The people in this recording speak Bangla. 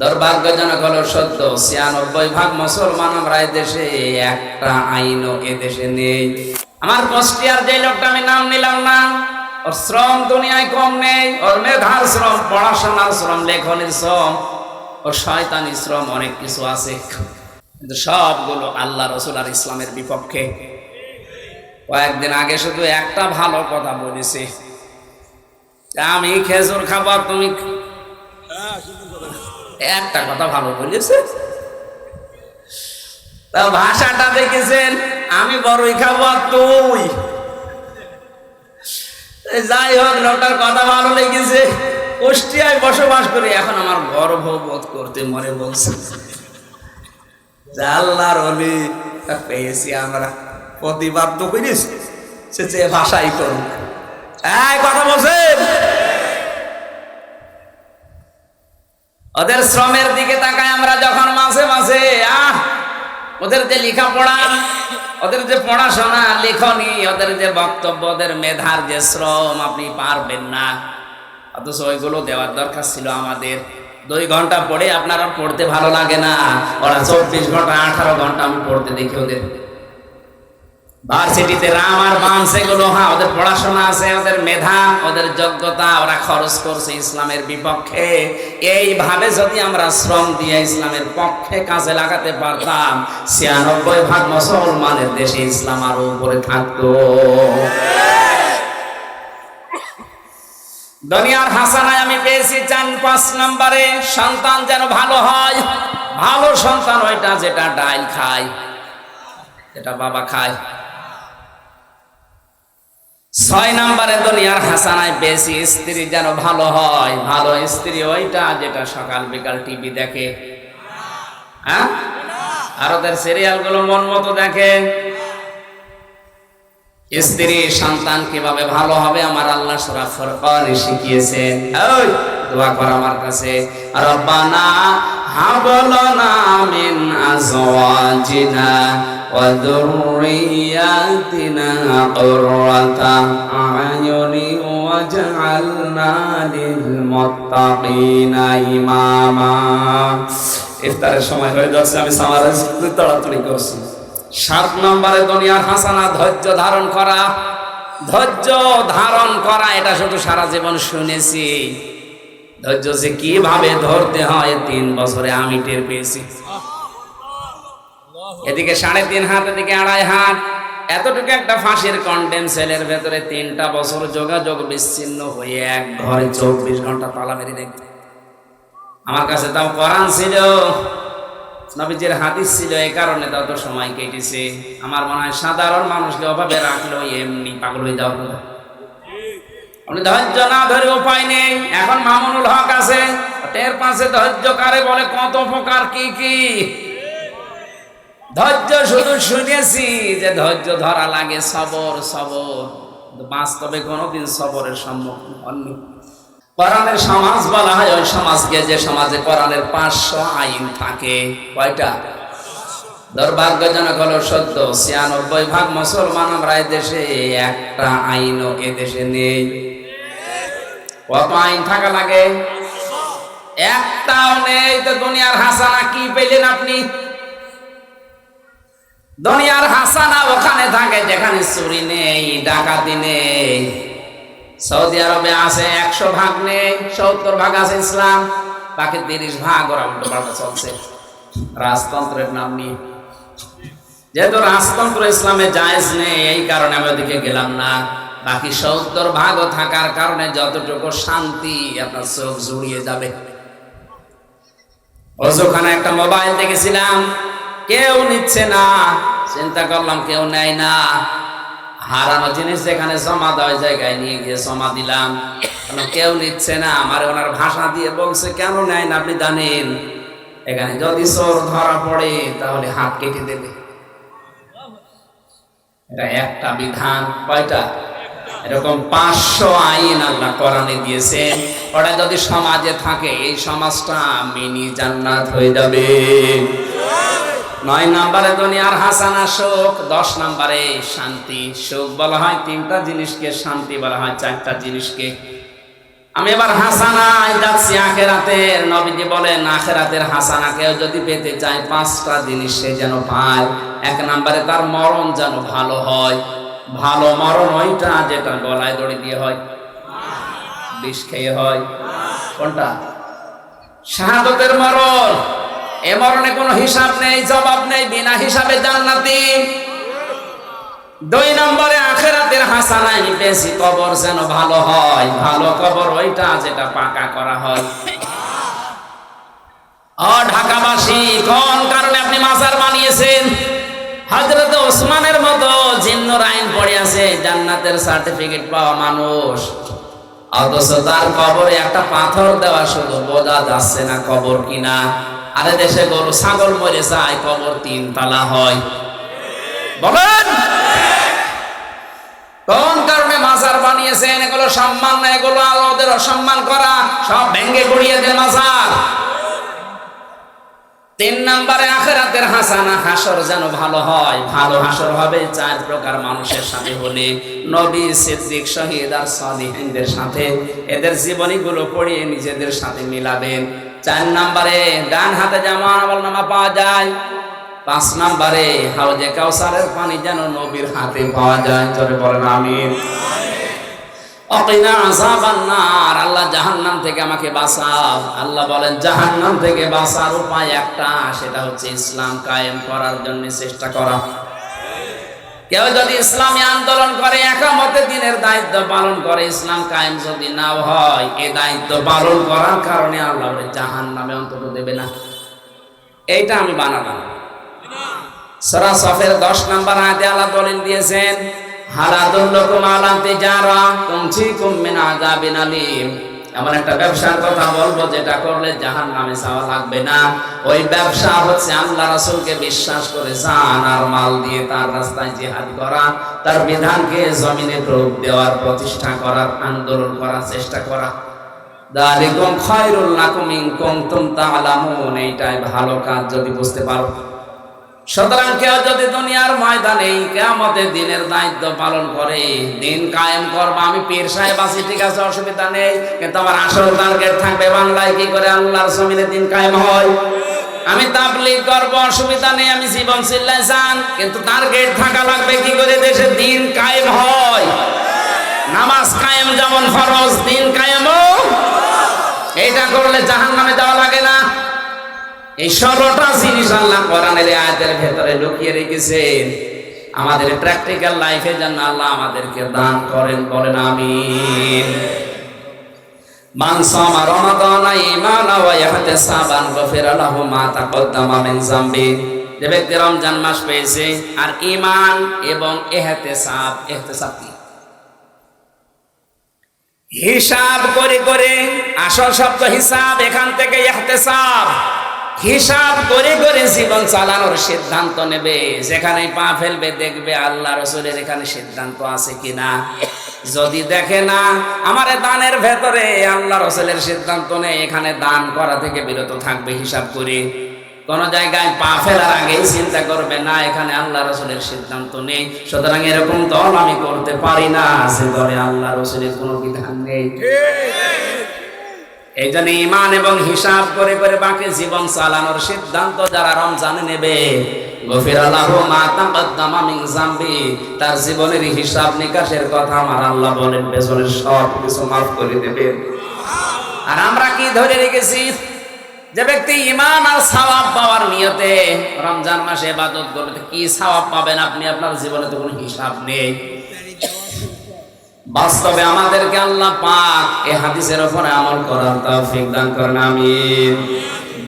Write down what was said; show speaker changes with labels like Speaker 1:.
Speaker 1: দুর্ভাগ্যজনক হলো সত্য, ছিয়ানব্বই ভাগ মুসলমান আমরা দেশে, একটা আইনও দেশে নেই। আমার কুষ্টিয়ার যে লোকটা, আমি নাম নিলাম না। ওর শ্রম দুনিয়ায় কম নেই, ওর মেধার শ্রম, পড়াশোনার শ্রম, লেখনের শ্রম, ওর শয়তানি শ্রম, অনেক কিছু আছে। কিন্তু সবগুলো আল্লাহ রসুল আর ইসলামের বিপক্ষে। কয়েকদিন আগে শুধু একটা ভালো কথা বলেছে। আমি খেজুর খাবার তুমি একটা কথা ভালো বলেছে। তা ভাষাটা দেখেছেন, আমি বড়ই খাব আর তুই। যাই হোক, লোকটার কথা ভালো লেগেছে। কুষ্টিয়ায় বসবাস করি এখন আমার গর্ব বোধ করতে মনে বলছে। আল্লাহর অলি পেয়েছি আমরা। প্রতিবাদ তো করিস, সে যে ভাষাই করুক। এই কথা বলছেন? ওদের শ্রমের দিকে তাকায় আমরা যখন মাঝে মাঝে, আহ, ওদের যে লেখাপড়া, ওদের যে পড়াশোনা, লেখনি, ওদের যে বক্তব্য, ওদের মেধার যে শ্রম, আপনি পারবেন না। অথচ ওইগুলো দেওয়ার দরকার ছিল আমাদের। দুই ঘণ্টা পড়ে আপনার পড়তে ভালো লাগে না। ওরা চব্বিশ ঘণ্টা, আঠারো ঘণ্টা আমি পড়তে দেখি ওদের। ভার্সিটিতে রাম আর বাম সেগুলো হ্যাঁ ওদের পড়াশোনা আছে, ওদের মেধা, ওদের যোগ্যতা, ওরা খরচ করছে ইসলামের বিপক্ষে। এইভাবে যদি আমরা শ্রম দিয়ে ইসলামের পক্ষে কাজে লাগাতে পারতাম, ছিয়ানব্বই ভাগ মুসলমানের দেশে ইসলাম আরও উপরে থাকতো। দুনিয়ার হাসানায় আমি পেয়েছি চান পাঁচ নম্বরে, সন্তান যেন ভালো হয়, ভালো সন্তান ওইটা যেটা ডাইল খায়, যেটা বাবা খায়। ছয় নম্বরে দুনিয়ার হাসানায় বেশি স্ত্রী যেন ভালো হয়, ভালো স্ত্রী ওইটা যেটা সকাল বিকাল টিভি দেখে। হ্যাঁ? আর ওদের সিরিয়ালগুলো মন মতো দেখে। স্ত্রী সন্তান কীভাবে ভালো হবে আমার আল্লাহ সুরা ফুরকান শিখিয়েছেন। ওই দোয়া কর আমার কাছে। রব্বানা হাবলনা মিন আজওয়াজিনা আয়ুনি ওয়াজআলনা লিল মুত্তাকিনা ইমামা ইফতারের সময় হয়ে যাচ্ছে, আমি তাড়াতাড়ি করছি। সাত নম্বরে দুনিয়ার হাসানা, ধৈর্য ধারণ করা। ধৈর্য ধারণ করা, এটা শুধু সারা জীবন শুনেছি। ধৈর্য যে কীভাবে ধরতে হয়, তিন বছরে আমি টের পেয়েছি। এদিকে সাড়ে তিন হাত, এদিকে আড়াই হাত। এতটুকু একটা ফাঁসির কন্ডেম সেলের ভেতরে তিনটা বছর যোগাযোগ বিচ্ছিন্ন হয়ে এক ঘরে চব্বিশ ঘণ্টা তালা মেরে দেখতে আমার কাছে তাও করান ছিল, নবীজির হাদিস ছিল এই কারণে তত সময় কেটেছে। আমার মনে হয় সাধারণ মানুষকে অভাবে রাখলেও এমনি পাগল হয়ে যাওয়ার কথা। ধৈর্য না ধরে উপায় নেই। এখন মামুনুল হক আছে। টের পাশে ধৈর্য কারে বলে কত প্রকার কি কি? ধৈর্য শুধু শুনেছি যে ধৈর্য ধরা লাগে সবর সবর। বাস্তবে কোনোদিন সবরের সম্মুখীন হননি। কোরআনের সমাজ বলা হয়, ওই সমাজকে যে সমাজে কোরআনের পাঁচশো আইন থাকে। কয়টা? দুর্ভাগ্যজনক হলো সত্য, ছিয়ানব্বই ভাগ মুসলমান আমরা দেশে একটা আইনও এ দেশে নেই। কত আইন থাকা লাগে? একটাও নেই। তো দুনিয়ার হাসানা কি পেলেন আপনি? দুনিয়ার হাসানা ওখানে থাকে যেখানে চুরি নেই, ডাকাতি নেই। সৌদি আরবে আছে একশো ভাগ নেই, সত্তর ভাগ আছে ইসলাম, বাকি তিরিশ ভাগ ওরা উল্টো পাল্টা চলছে। রাজতন্ত্রের নাম নিয়ে। যেহেতু রাজতন্ত্র ইসলামে জায়েজ নেই, এই কারণে আমি ওদিকে গেলাম না। বাকি সত্তর ভাগও থাকার কারণে যতটুকু শান্তি আপনার চোখ জুড়িয়ে যাবে। ওখানে একটা মোবাইল দেখেছিলাম কেউ নিচ্ছে না। চিন্তা করলাম কেউ নেয় না। হারানো জিনিস যেখানে জমা দেওয়া জায়গায় নিয়ে গিয়ে জমা দিলাম। কেউ নিচ্ছে না। আমার ওনার ভাষা দিয়ে বলছে, কেন নেয় না আপনি জানেন? এখানে যদি চোর ধরা পড়ে, তাহলে হাত কেটে দেবে। এটা একটা বিধান। কয়টা? এরকম পাঁচশো আইন আল্লাহ কোরআনে দিয়েছেন। ওটা যদি সমাজে থাকে, এই সমাজটা মিনি জান্নাত হয়ে যাবে। নয় নম্বরে দুনিয়ার হাসানা শোক দশ নম্বরে শান্তি শোক বলা হয়, তিনটা জিনিসকে শান্তি বলা হয়, চারটা জিনিসকে। আমি এবার হাসানায় যাচ্ছি আখেরাতের, নবীজি বলেন, আখেরাতের হাসানা কেউ যদি পেতে চায়, পাঁচটা জিনিস সে যেন পায়। এক নম্বরে তার মরণ যেন ভালো হয়। ভালো মরণ ওইটা যেটা গলায় দড়ি দিয়ে হয়, বিষ খেয়ে হয়। কোনটা? শাহাদতের মরণ। এ মরণে কোনো হিসাব নেই, জবাব নেই, বিনা হিসাবে জান্নাতি। দুই নম্বরে আখেরাতের হাসানাই বেশি কবর যেন ভালো হয়। ভালো কবর ওইটা যেটা পাকা করা হয়। ঢাকাবাসী, কোন কারণে আপনি মাজার বানিয়েছেন? হজরত ওসমানের মতো জিন্নুর আইন পড়ে আছে, জান্নাতের সার্টিফিকেট পাওয়া মানুষ। অথচ তার কবরে একটা পাথর দেওয়া শুধু বোঝা যাচ্ছে না কবর কিনা। আরে দেশে গরু, ছাগল মরে যায়, কবর তিন তালা হয়। বলেন? কোন কারণে মাজার বানিয়েছেন? এগুলো সম্মান না, এগুলো আলোদের অসম্মান করা। সব ভেঙ্গে গুড়িয়ে দেন মাজার। তিন নম্বরে আখেরাতের হাসানা, হাসর যেন ভালো হয়। ভালো হাসর হবে চার প্রকার মানুষের সাথে হলে। নবী, সিদ্দিক, শহীদ আর সালিহিনদের সাথে। এদের জীবনীগুলো পড়িয়ে নিজেদের সাথে মিলাবেন। চার নম্বরে ডান হাতে যেমন আমল নামা পাওয়া যায়। পাঁচ নম্বরে হাউজে কাউসারের পানি যেন নবীর হাতে পাওয়া যায়। চলে বলেন, আমিন। আল্লাহ জাহান্নাম থেকে আমাকে বাঁচাও। আল্লাহ বলেন, জাহান্নাম থেকে বাঁচার উপায় একটা, সেটা হচ্ছে ইসলাম কায়েম করার জন্য চেষ্টা করা। কেউ যদি ইসলামী আন্দোলন করে, একামতে দিনের দায়িত্ব পালন করে, ইসলাম কায়েম যদি নাও হয় এই দায়িত্ব পালন করার কারণে আল্লাহ জাহান নামে অন্তত দেবে না। এইটা আমি বানালাম। সরা সফের দশ নম্বর আয়াতে আল্লাহ দলিল দিয়েছেন হালাদুল্লকুম আলা তিজারা তুমছিকুম মিন আযাবিন আলিম। এমন একটা ব্যবসার কথা বলব যেটা করলে জাহান নামে যাওয়া লাগবে না। ওই ব্যবসা হচ্ছে আল্লাহ রাসূলকে বিশ্বাস করে জান আর মাল দিয়ে তার রাস্তায় জিহাদ করা, তার বিধানকে জমিনে প্রয়োগ দেওয়ার, প্রতিষ্ঠা করার, আন্দোলন করার চেষ্টা করা। দালিকুম খায়রুল লাকুম ইন কুনতুম তা'লামুন এইটাই ভালো কাজ যদি বুঝতে পারো। সুতরাং কেউ যদি দুনিয়ার ময়দানে কেমতের দিনের দায়িত্ব পালন করে, দিন কায়েম করব, আমি পীর সাহেব আছি, ঠিক আছে, অসুবিধা নেই, কিন্তু আমার আসল টার্গেট থাকবে বাংলায় কি করে আল্লাহর জমিনে দিন কায়েম হয়। আমি তাবলিগ করব, অসুবিধা নেই, আমি জীবন চিল্লাই চান কিন্তু টার্গেট থাকা লাগবে কি করে দেশে দিন কায়েম হয়। নামাজ কায়েম যেমন ফরজ, দিন কায়েমও। এইটা করলে জাহান নামে যাওয়া লাগে না। এই ষোলোটা জিনিস আল্লাহ কোরআনের আয়াতের ভেতরে লুকিয়ে রেখেছেন। আমাদের প্র্যাকটিক্যাল লাইফে যেন আল্লাহ আমাদেরকে দান করেন, বলেন লাহু মা যে ব্যক্তি রমজান মাস পেয়েছে, আর ঈমান এবং ইহতিসাব কি? হিসাব করে করে আসল শব্দ হিসাব, এখান থেকে ইহতিসাব। হিসাব করে করে জীবন চালানোর সিদ্ধান্ত নেবে। যেখানে পা ফেলবে, দেখবে আল্লাহ রসুলের এখানে সিদ্ধান্ত আছে কিনা। যদি দেখে না, আমার দানের ভেতরে আল্লাহ রসুলের সিদ্ধান্ত নেই, এখানে দান করা থেকে বিরত থাকবে হিসাব করে। কোন জায়গায় পা ফেলার আগেই চিন্তা করবে, না, এখানে আল্লাহ রসুলের সিদ্ধান্ত নেই। সুতরাং এরকম দল আমি করতে পারি না সে দলে আল্লাহ রসুলের কোনো বিধান নেই। এই জন্য ইমান এবং হিসাব করে করে বাকি জীবন চালানোর সিদ্ধান্ত যারা রমজানে নেবে তার জীবনের হিসাব নিকাশের কথা আমার আল্লাহ বলেন, পেছনের সব কিছু মাফ করে দেবেন। আর আমরা কি ধরে রেখেছি? যে ব্যক্তি ইমান আর সওয়াব পাওয়ার নিয়তে রমজান মাসে ইবাদত করবে কি সওয়াব পাবেন আপনি? আপনার জীবনে তো কোনো হিসাব নেই। বাস্তবে আমাদেরকে আল্লাহ পাক এই হাদিসের উপরে আমল করার তৌফিক দান করেন আমিন।